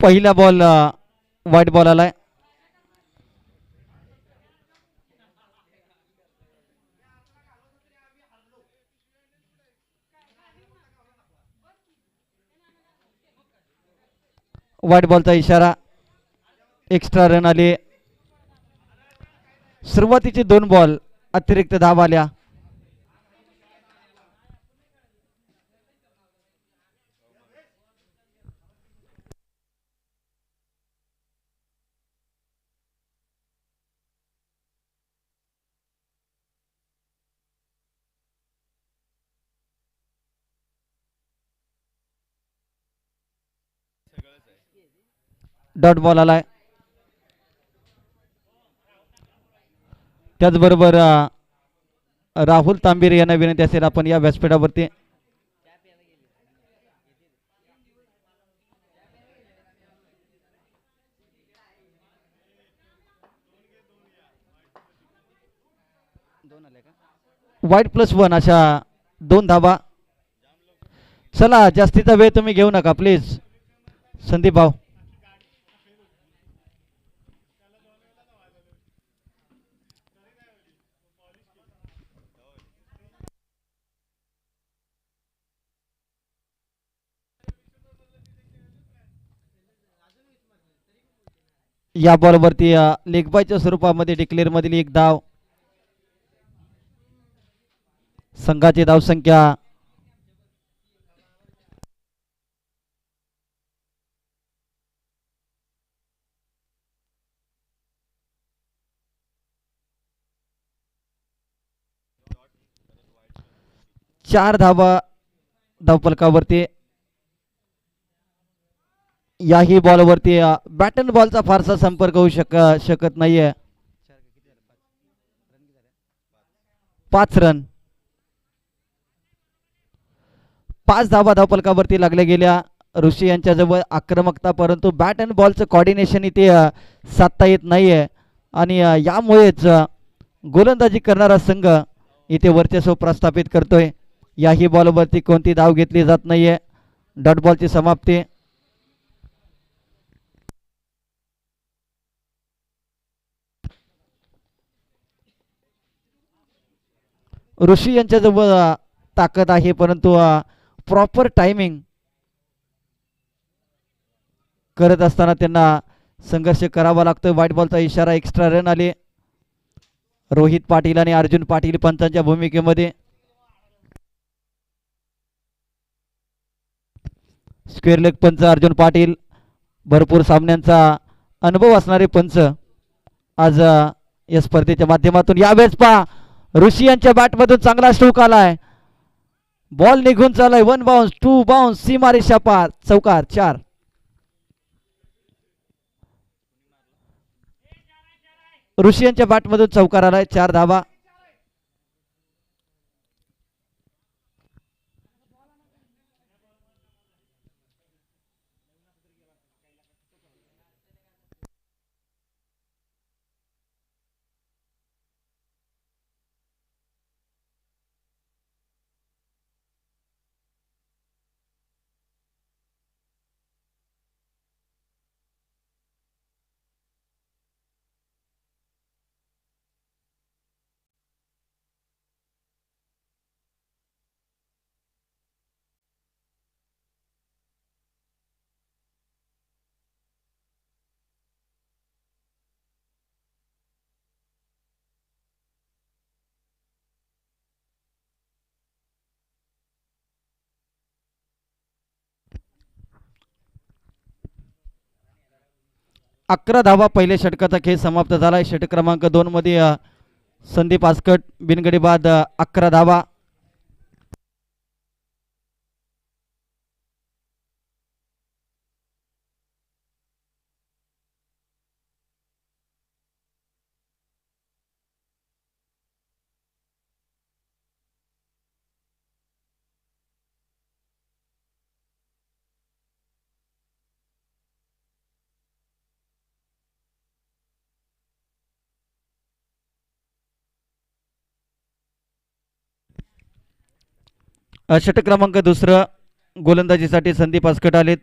पहिला ball wide ball आलाय. वाईट बॉलचा इशारा. एक्स्ट्रा रन आले. सुरुवातीचे दोन बॉल अतिरिक्त धाव आल्या. डॉट बॉल आलाय. त्याचबरोबर राहुल तांबेरे यांना विनंती असेल आपण या व्यासपीठावरती. वाईट प्लस वन अशा दोन धाबा चला जास्तीचा वेळ तुम्ही घेऊ नका प्लीज. संदीप भाऊ. या बॉलवरती लेगबायच्या स्वरूपामध्ये डिक्लेअर मधील एक धाव संघाची धावसंख्या. चार धावा धावपलकावरती. याही बॉलवरती बॅटन बॉलचा फारसा संपर्क होऊ शक शकत नाहीये. पाच रन पाच धावा धावपलकावरती लागल्या गेल्या. ऋषी यांच्याजवळ आक्रमकता परंतु बॅट अँड बॉलचं कॉर्डिनेशन इथे साधता येत नाहीये. आणि यामुळेच गोलंदाजी करणारा संघ इथे वर्चस्व प्रस्थापित करतोय. याही बॉलवरती कोणती धाव घेतली जात नाहीये. डॉट बॉलची समाप्ती. ऋषी यांच्याजवळ ताकद आहे परंतु प्रॉपर टायमिंग करत असताना त्यांना संघर्ष करावा लागतो व्हाईट बॉलचा इशारा एक्स्ट्रा रन आले. रोहित पाटील आणि अर्जुन पाटील पंचांच्या भूमिकेमध्ये. स्क्वेअर लेग पंच अर्जुन पाटील. भरपूर सामन्यांचा अनुभव असणारे पंच आज या स्पर्धेच्या माध्यमातून. यावेळेस पहा ऋषी यांच्या बॅटमधून चांगला स्ट्रोक आलाय. बॉल निघून चालाय वन बाउन्स टू बाउन्स सीमारी पार. चौकार चार. ऋषी यांच्या बॅटमधून चौकार आलाय. चार धावा. अकरा धावा पहिल्या षटकाचा खेळ समाप्त झालाय. षटक क्रमांक दोनमध्ये संदीप आसकट बिनगडी बाद अकरा धावा. षटक क्रमांक दुसरं गोलंदाजीसाठी संदीप आसकट आलेत.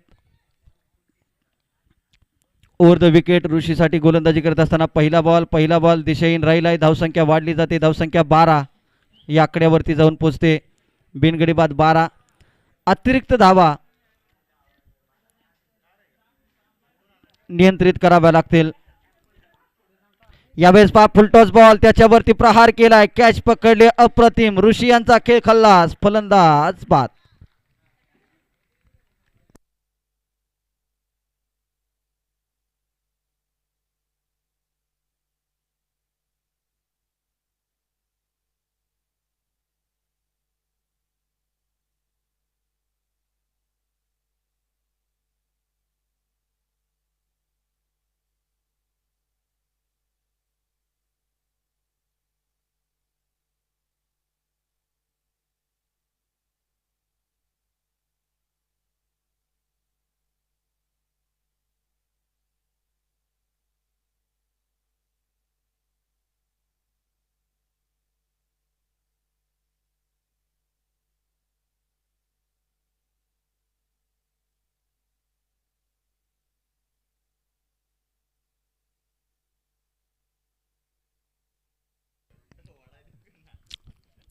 ओव्हर द विकेट ऋषीसाठी गोलंदाजी करत असताना पहिला बॉल पहिला बॉल दिशेहीन राहिला आहे धावसंख्या वाढली जाते. धावसंख्या बारा या आकड्यावरती जाऊन पोचते. बिनगडी बाद बारा. अतिरिक्त धावा नियंत्रित कराव्या लागतील. यावेळेस पा फुलटॉस बॉल त्याच्यावरती प्रहार केलाय. कॅच पकडले अप्रतिम. ऋषी यांचा खेळ खल्लास. फलंदाज बाद.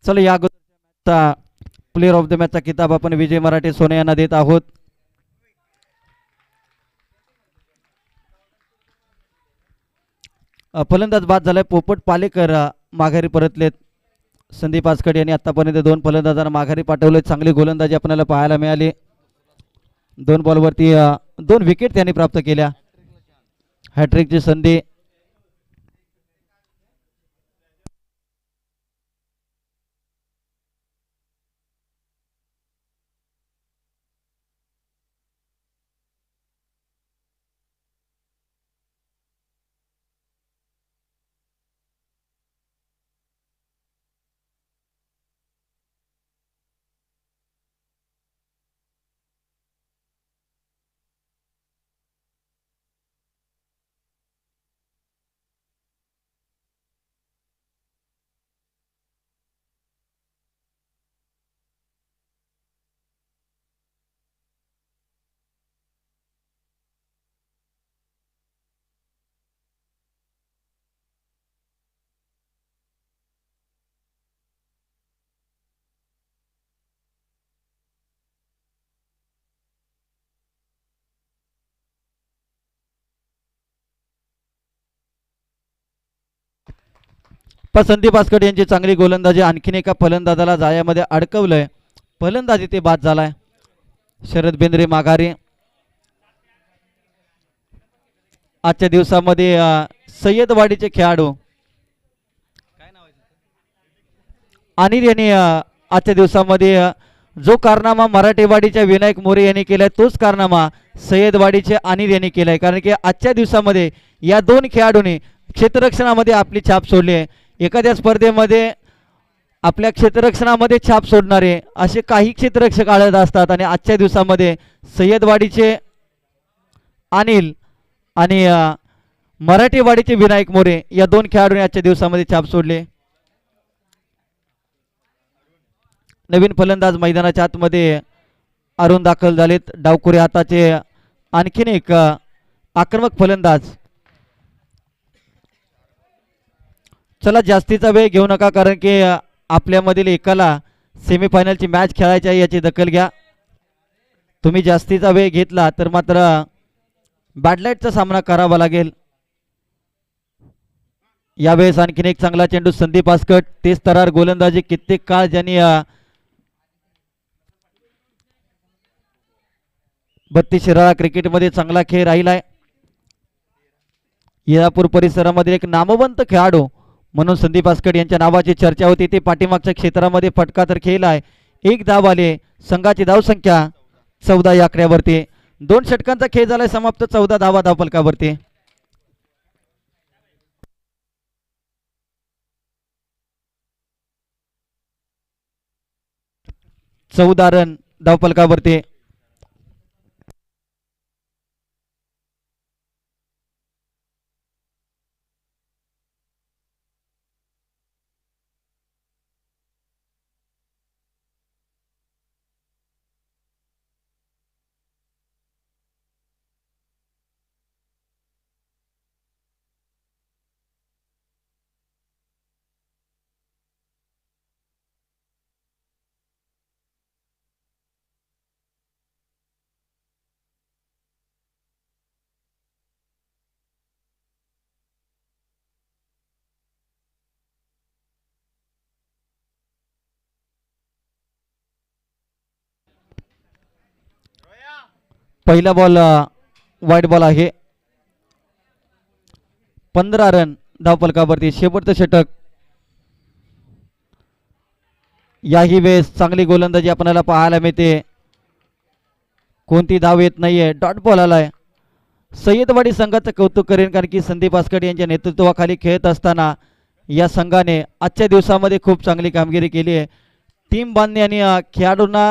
चला या अगोदरच्या प्लेअर ऑफ द मॅचचा किताब आपण विजय मराठे सोने यांना देत आहोत. फलंदाज बाद झालाय पोपट पालेकर माघारी परतलेत. संदीप आसकडे यांनी आतापर्यंत दोन फलंदाजांना माघारी पाठवले चांगली गोलंदाजी आपल्याला पाहायला मिळाली. दोन बॉलवरती दोन विकेट त्यांनी प्राप्त केल्या. हॅट्रिकची संधी पण संदीप आसकडे यांची चांगली गोलंदाजी आणखीन एका फलंदाजाला जाळ्यामध्ये अडकवलंय. फलंदाजी ते बाद झालाय. शरद बेंद्रे माघारी. आजच्या दिवसामध्ये सय्यदवाडीचे खेळाडू. अनिल यांनी आजच्या दिवसामध्ये जो कारनामा मराठेवाडीच्या विनायक मोरे यांनी केलाय तोच कारनामा सय्यदवाडीचे अनिल यांनी केलाय. कारण की आजच्या दिवसामध्ये या दोन खेळाडूंनी क्षेत्ररक्षणामध्ये आपली छाप सोडली आहे. एखाद्या स्पर्धेमध्ये आपल्या क्षेत्ररक्षणामध्ये छाप सोडणारे असे काही क्षेत्ररक्षक आढळत असतात आणि आजच्या दिवसामध्ये सय्यदवाडीचे अनिल आणि मराठीवाडीचे विनायक मोरे या दोन खेळाडूंनी आजच्या दिवसामध्ये छाप सोडले. नवीन फलंदाज मैदानाच्या आतमध्ये अरुण दाखल झालेत. डावकुरे हाताचे आणखीन एक आक्रमक फलंदाज चला जास्तीचा वेळ घेऊ नका कारण की आपल्यामधील एकाला सेमीफायनलची मॅच खेळायची आहे याची दखल घ्या. तुम्ही जास्तीचा वेळ घेतला तर मात्र बॅडलाईटचा सामना करावा लागेल. यावेळेस आणखीन एक चांगला चेंडू संदीप आसकट. तेच तरार गोलंदाजी कित्येक काळ ज्यांनी बत्तीस शिराळा क्रिकेटमध्ये चांगला खेळ राहिला आहे येळापूर परिसरामध्ये एक नामवंत खेळाडू म्हणून संदीप आसकड यांच्या नावाची चर्चा होती. ते पाठीमागच्या क्षेत्रामध्ये फटका तर खेळलाय एक धाव आले संघाची धावसंख्या चौदा या आकड्यावरती दोन षटकांचा खेळ झालाय. समाप्त चौदा धावा धावफलकावरती चौदा रन धावफलकावरती पहिला बॉल वाईट बॉल आहे. पंधरा रन धावपलकावरती शेवटचं षटक. याही वेळेस चांगली गोलंदाजी आपल्याला पाहायला मिळते. कोणती धाव येत नाहीये. डॉट बॉल आलाय. सय्यदवाडी संघाचं कौतुक करेन कारण की संदीप आसकडे यांच्या नेतृत्वाखाली खेळत असताना या संघाने आजच्या दिवसामध्ये खूप चांगली कामगिरी केली आहे. टीम बांधणी आणि खेळाडूंना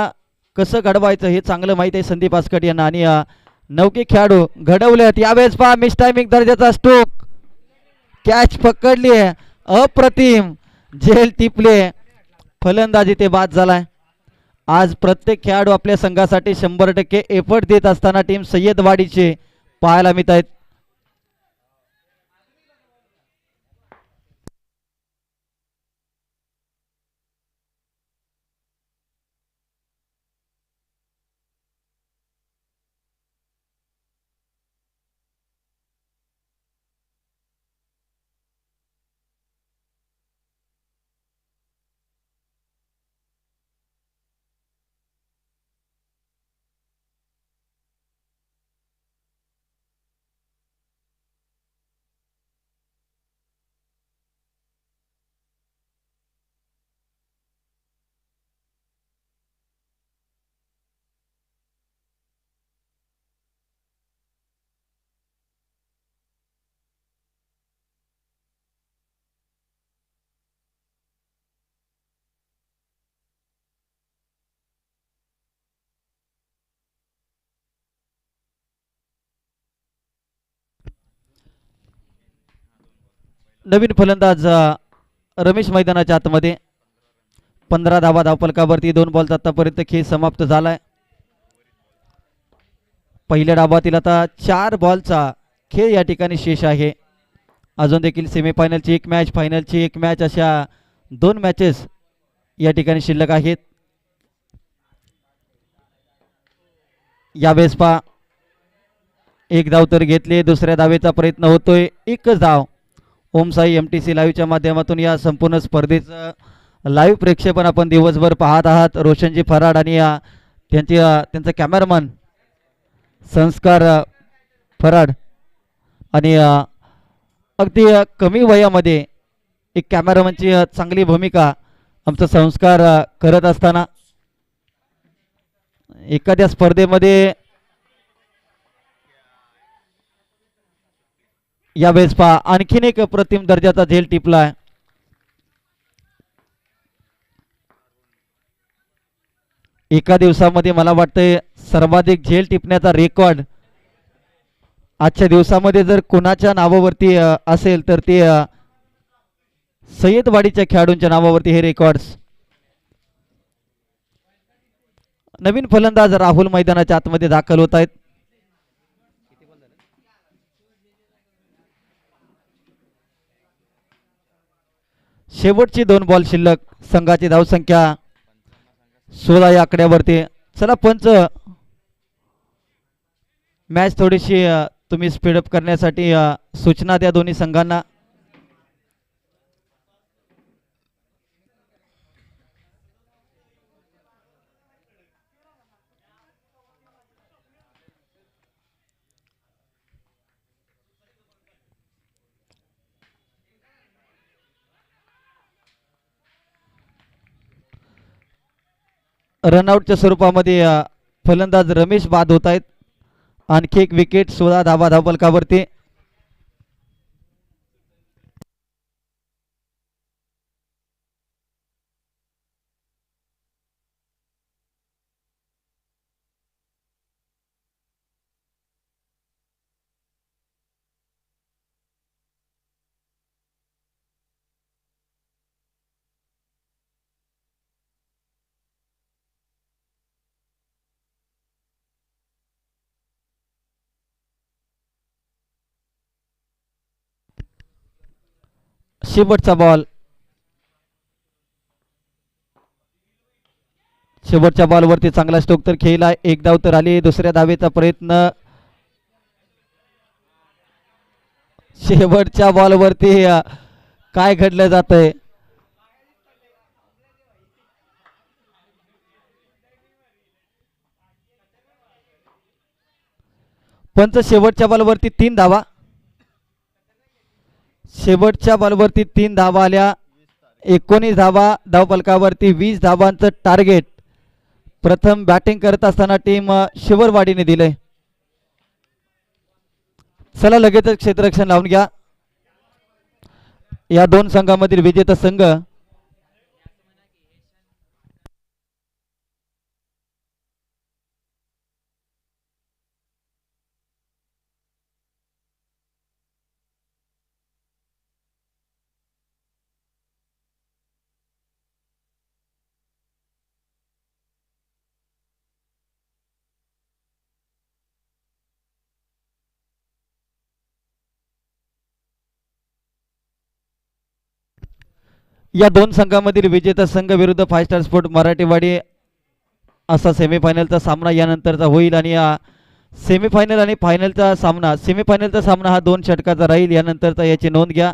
कसं घडवायचं हे चांगलं माहीत आहे संदीप आसकट यांना. आणि नौके खेळाडू घडवलेत. यावेळेस पहा मिस टायमिंग दर्जाचा स्ट्रोक कॅच पकडली आहे. अप्रतिम. झेल टिपले. फलंदाजी ते बाद झालाय. आज प्रत्येक खेळाडू आपल्या संघासाठी शंभर टक्के एफर्ट देत असताना टीम सय्यदवाडीचे पाहायला मिळत आहेत. नवीन फलंदाज रमेश मैदानाच्या आतमध्ये पंधरा धावा धावपलकावरती दोन बॉलचा आतापर्यंत खेळ समाप्त झालाय. पहिल्या डाबातील आता चार बॉलचा खेळ या ठिकाणी शेष आहे. अजून देखील सेमीफायनलची एक मॅच फायनलची एक मॅच अशा दोन मॅचेस या ठिकाणी शिल्लक आहेत. यावेळेस पा एक धाव तर घेतले दुसऱ्या धावेचा प्रयत्न होतोय एकच धाव. Om Sai M T C लाईव्हच्या माध्यमातून या संपूर्ण स्पर्धेचं लाईव्ह प्रेक्षेपण आपण दिवसभर पाहत आहात. रोशनजी फराड आणि या त्यांची त्यांचा कॅमेरामन संस्कार फराड आणि अगदी कमी वयामध्ये एक कॅमेरामनची चांगली भूमिका आमचा संस्कार करत असताना एखाद्या स्पर्धेमध्ये यावेळेस पहा आणखीन एक अप्रतिम दर्जाचा झेल टिपलाय. एका दिवसामध्ये मला वाटतंय सर्वाधिक झेल टिपण्याचा रेकॉर्ड आजच्या दिवसामध्ये जर कोणाच्या नावावरती असेल तर ते सय्यदवाडीच्या खेळाडूंच्या नावावरती हे रेकॉर्ड्स. नवीन फलंदाज राहुल मैदानाच्या आतमध्ये दाखल होत आहेत. शेवटची दोन बॉल शिल्लक संघाची धावसंख्या सोळा या आकड्यावरती. चला पंच. मॅच थोडीशी तुम्ही स्पीडअप करण्यासाठी सूचना द्या दोन्ही संघांना. रनआउटच्या स्वरूपामध्ये फलंदाज रमेश बाद होत आहेत. आणखी एक विकेट सोळा धाबा धावलकावरती शेवटचा बॉल शेवटच्या बॉलवरती चांगला स्टोक तर खेळला. एक धाव तर आली. दुसऱ्या धावेचा प्रयत्न. शेवटच्या बॉलवरती अ, काय घडलं जातंय? पंच शेवटच्या बॉलवरती तीन धावा शेवटच्या बॉलवरती तीन धावा आल्या. एकोणीस धावा धावफलकावरती वीस धावांचं टार्गेट. प्रथम बॅटिंग करत असताना टीम शिवरवाडीने दिले चला लगेचच क्षेत्ररक्षण लावून घ्या. या दोन संघामधील विजेता संघ या दोन संघामधील विजेता संघ विरुद्ध फाय स्टार स्पोर्ट मराठीवाडी असा सेमीफायनलचा सामना यानंतरचा होईल आणि या सेमीफायनल आणि फायनलचा सामना सेमीफायनलचा सामना हा दोन षटकाचा राहील यानंतरचा याची नोंद घ्या.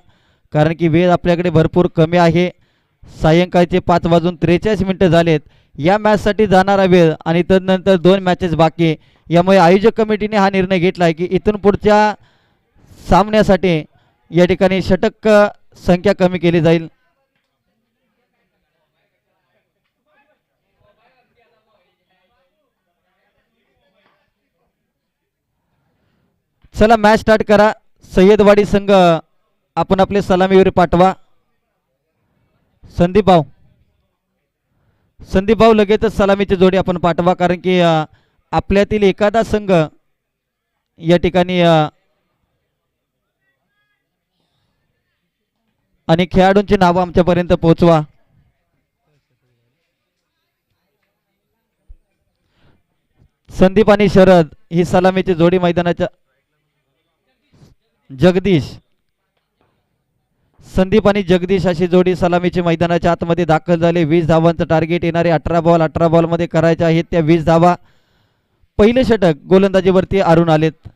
कारण की वेळ आपल्याकडे भरपूर कमी आहे. सायंकाळचे पाच वाजून त्रेचाळीस मिनटं झालेत. या मॅचसाठी जाणारा वेळ आणि तदनंतर दोन मॅचेस बाकी. यामुळे आयोजक कमिटीने हा निर्णय घेतला आहे की इथून पुढच्या सामन्यासाठी या ठिकाणी षटक संख्या कमी केली जाईल. चला मॅच स्टार्ट करा. सय्यदवाडी संघ आपण आपले सलामीवर पाठवा. संदीप भाऊ. संदीप भाऊ लगेचच सलामीची जोडी आपण पाठवा कारण की आपल्यातील एखादा संघ या ठिकाणी आणि खेळाडूंची नावं आमच्यापर्यंत पोहोचवा. संदीप आणि शरद ही सलामीची जोडी मैदानाच्या जगदीश. संदीप आणि जगदीश अशी जोडी सलामीची मैदानाच्या आतमध्ये दाखल झाले. वीस धावांचं टार्गेट येणारे अठरा बॉल अठरा बॉलमध्ये करायचे आहेत. त्या वीस धावा पहिले षटक गोलंदाजीवरती आरून आलेत.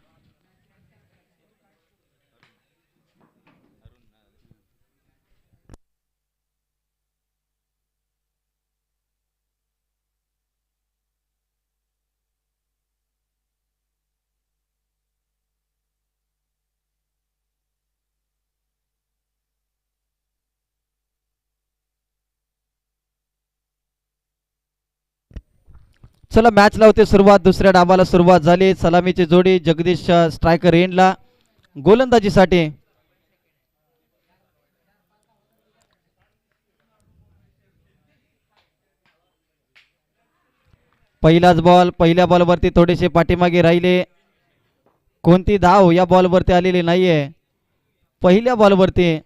चला मॅच लावते सुरुवात. दुसऱ्या डावाला सुरुवात झाली. सलामीची जोडी जगदीश स्ट्रायकर एंडला गोलंदाजीसाठी. पहिलाच बॉल पहिल्या बॉलवरती थोडेसे पाठीमागे राहिले. कोणती धाव या बॉलवरती आलेली नाहीये. पहिल्या बॉलवरती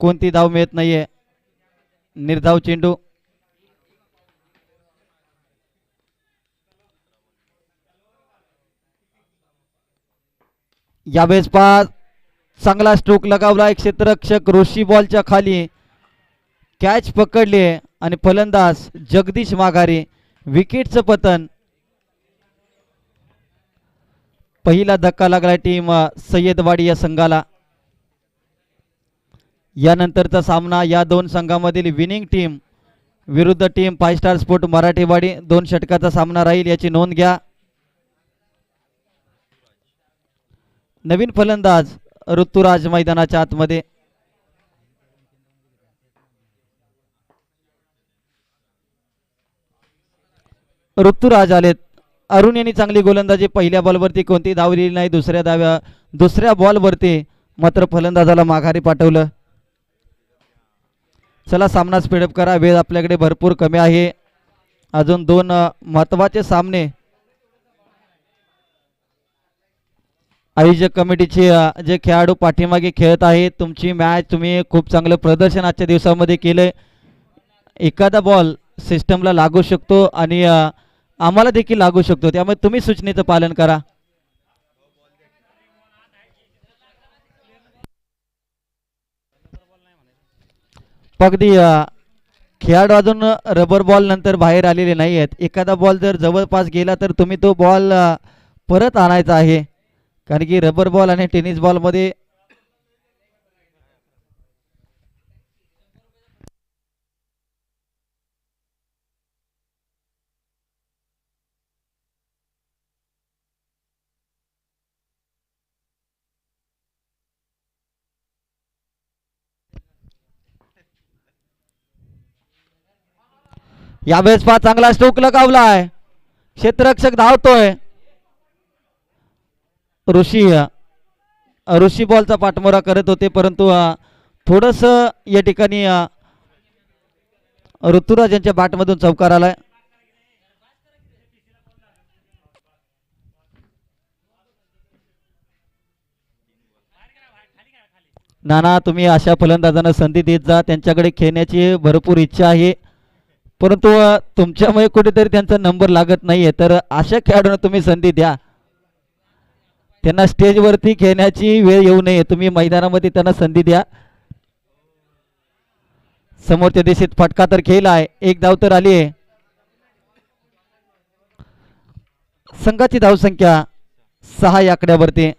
कोणती धाव मिळत नाहीये. निर्धाव चेंडू. यावेळेस पास चांगला स्ट्रोक लगावला. एक क्षेत्ररक्षक ऋषी बॉलच्या खाली कॅच पकडले आणि फलंदाज जगदीश माघारी विकेटचं पतन. पहिला धक्का लागला टीम सय्यदवाडी या संघाला. यानंतरचा सामना या दोन संघामधील विनिंग टीम विरुद्ध team five star sport Marathiwadi. दोन षटकाचा सामना राहील याची नोंद घ्या. नवीन फलंदाज ऋतुराज मैदानाच्या आतमध्ये. ऋतुराज आलेत. अरुण यांनी चांगली गोलंदाजी पहिल्या बॉलवरती कोणती धाव दिली नाही. दुसऱ्या धाव्या दुसऱ्या बॉलवरती मात्र फलंदाजाला माघारी पाठवलं. चला सामना स्पीडअप करा. वेळ आपल्याकडे भरपूर कमी आहे. अजून दोन महत्त्वाचे सामने. आयोजक कमिटीचे जे खेळाडू पाठीमागे खेळत आहेत तुमची मॅच तुम्ही खूप चांगलं प्रदर्शन आजच्या दिवसामध्ये केलं एखादा बॉल सिस्टमला लागू शकतो आणि आम्हाला देखील लागू शकतो. त्यामुळे तुम्ही सूचनेचं पालन करा. अगदी खेळाडू अजून रबर बॉल नंतर बाहेर आलेले नाही आहेत एखादा बॉल जर जवळपास गेला तर तुम्ही तो बॉल परत आणायचा आहे. कारण की रबर बॉल आणि टेनिस बॉलमध्ये या यावेळेस पहा चांगला स्टोक लगावलाय. क्षेत्ररक्षक धावतोय. ऋषी ऋषी बॉलचा पाठमोरा करत होते परंतु थोडस या ठिकाणी ऋतुराज यांच्या बॅटमधून चौकार आलाय. नाना तुम्ही अशा फलंदाजांना संधी देत जा त्यांच्याकडे खेळण्याची भरपूर इच्छा आहे. परंतु तुमच्यामुळे कुठेतरी त्यांचा नंबर लागत नाहीये तर अशा खेळाडूंना तुम्ही संधी द्या. त्यांना स्टेजवरती खेळण्याची वेळ येऊ नये. तुम्ही मैदानामध्ये त्यांना संधी द्या. समोरच्या दिशेत फटका तर खेळला आहे. एक धाव तर आली आहे. संघाची धावसंख्या सहा या आकड्यावरती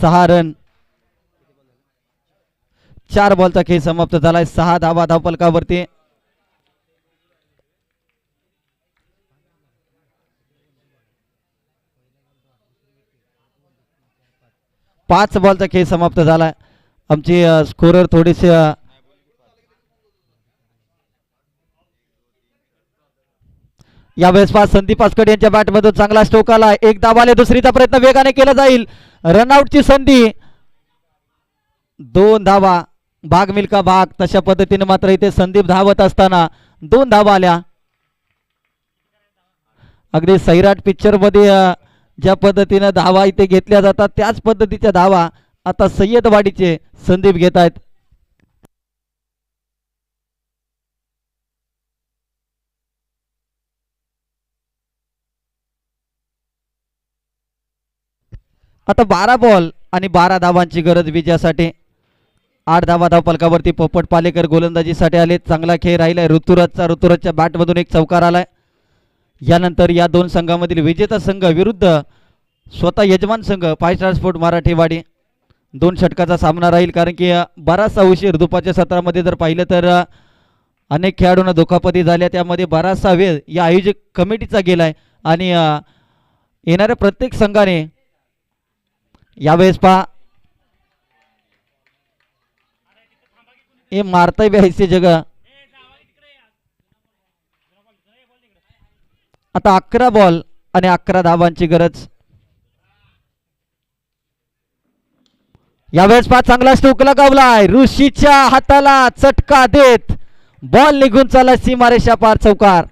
सहा रन. चार बॉलचा खेळ समाप्त झालाय. सहा धावा धावपलकावरती. पाच बॉलचा खेळ समाप्त झाला. आमची स्कोरर थोडीशी यावेळेस पास संदीप आसकडे यांच्या बॅटमधून चांगला स्ट्रोक आला. एक दाब आले दुसरीचा प्रयत्न वेगाने केला जाईल. रनआउटची संधी. दोन धावा. भाग मिल्का भाग तशा पद्धतीने मात्र इथे संदीप धावत असताना दोन धावा आल्या. अगदी सैराट पिक्चरमध्ये ज्या पद्धतीने धावा इथे घेतल्या जातात त्याच पद्धतीच्या धावा आता सय्यदवाडीचे संदीप घेत आहेत. आता बारा बॉल आणि बारा धावांची गरज विजयासाठी. आठ धावा धाव पलकावरती पोपट पालेकर गोलंदाजीसाठी आले चांगला खेळ राहिलाय. ऋतुराजचा ऋतुराजच्या बॅटमधून एक चौकार आलाय. यानंतर या दोन संघामधील विजेता संघ विरुद्ध स्वतः यजमान संघ फाय स्टार स्पोर्ट मराठीवाडी. दोन षटकाचा सामना राहील कारण की बराचसा उशीर दुपारच्या सत्रामध्ये जर पाहिलं तर अनेक खेळाडूंना दुखापती झाल्या. त्यामध्ये बराचसा वेळ या आयोजक कमिटीचा गेलाय आणि येणाऱ्या प्रत्येक संघाने यावेळेस पहा. हे मारताय बी जग. आता अकरा बॉल आणि अकरा धावांची गरज. यावेळेस पाच चांगला स्टोक लगावलाय ऋषीच्या हाताला चटका देत. बॉल निघून चालला सीमारेषा पार चौकार.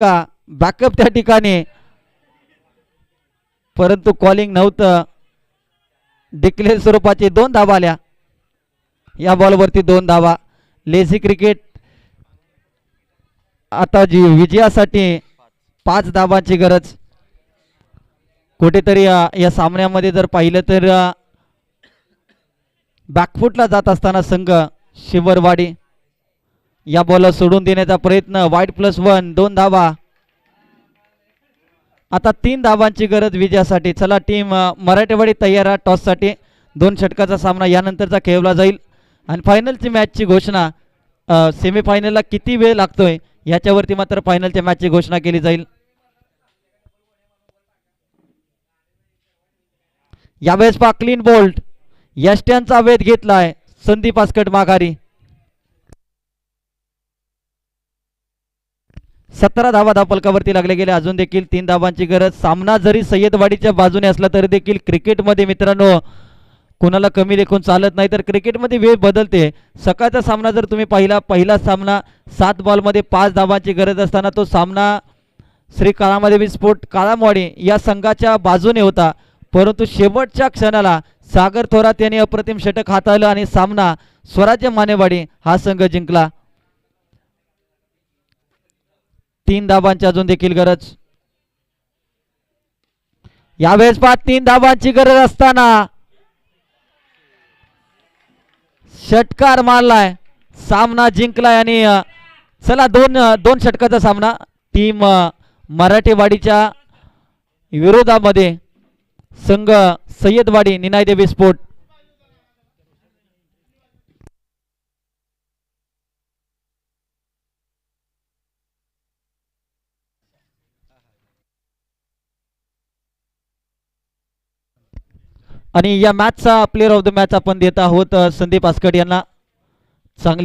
का बॅकअप त्या ठिकाणी? परंतु कॉलिंग नव्हतं. डिक्लेअर स्वरूपाचे दोन धावा आल्या. या बॉलवरती दोन धावा. लेझी क्रिकेट आता जी विजयासाठी पाच धावांची गरज. कुठेतरी या सामन्यामध्ये जर पाहिलं तर बॅकफूटला बॅकफुटला जात असताना संघ शिवरवाडी. या बॉलला सोडून देण्याचा प्रयत्न. वाईट प्लस वन दोन धावा. आता तीन धावांची गरज विजयासाठी. चला टीम मराठेवाडी तयार आहे. टॉससाठी दोन षटकाचा सामना यानंतरचा खेळवला जाईल. आणि फायनलची मॅचची घोषणा सेमीफायनलला किती वेळ लागतोय याच्यावरती मात्र फायनलच्या मॅचची घोषणा केली जाईल. यावेळेस पा क्लीन बोल्ट यष्ट्यांचा वेध घेतलाय संदीप आस्कट माघारी. सतरा धावा धापलकावरती लागले गेले. अजून देखील तीन धावांची गरज. सामना जरी सय्यदवाडीच्या बाजूने असला तरी देखील क्रिकेटमध्ये मित्रांनो कुणाला कमी देखून चालत नाही. तर क्रिकेटमध्ये वेळ बदलते. सकाळचा सामना जर तुम्ही पाहिला पहिला सामना सात बॉलमध्ये पाच धावांची गरज असताना तो सामना श्री काळामध्ये विस्फोट काळामवाडी या संघाच्या बाजूने होता. परंतु शेवटच्या क्षणाला सागर थोरात यांनी अप्रतिम षटक हाताळलं आणि सामना स्वराज्य मानेवाडी हा संघ जिंकला. तीन धाबांची अजून देखील गरज. यावेळेस पहा तीन धाबांची गरज असताना षटकार मारलाय सामना जिंकलाय आणि चला दोन दोन षटकाचा सामना. टीम मराठेवाडीच्या विरोधामध्ये संघ सय्यदवाडी निनायदेवी स्पोर्ट आणि या मॅचचा प्लेअर ऑफ द मॅच आपण देत आहोत संदीप आस्कड यांना. चांगली